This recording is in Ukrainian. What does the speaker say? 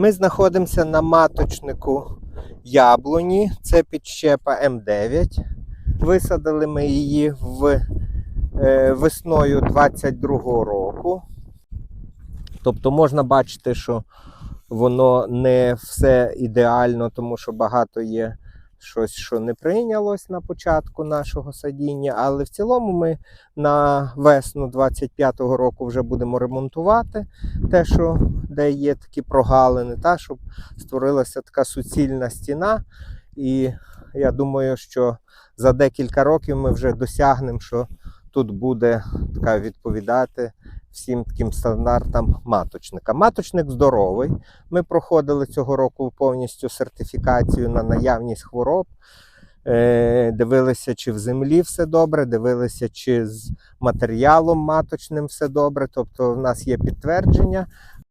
Ми знаходимося на маточнику яблуні. Це підщепа М9. Висадили ми її в, е, весною 22-го року. Тобто можна бачити, що воно не все ідеально, тому що багато є щось, що не прийнялось на початку нашого садіння. Але в цілому ми на весну 25-го року вже будемо ремонтувати те, що де є такі прогалини, та, щоб створилася така суцільна стіна. І я думаю, що за декілька років ми вже досягнемо, що тут буде така відповідати всім таким стандартам маточника. Маточник здоровий. Ми проходили цього року повністю сертифікацію на наявність хвороб. Е, Дивилися, чи в землі все добре, дивилися, чи з матеріалом маточним все добре. Тобто, в нас є підтвердження.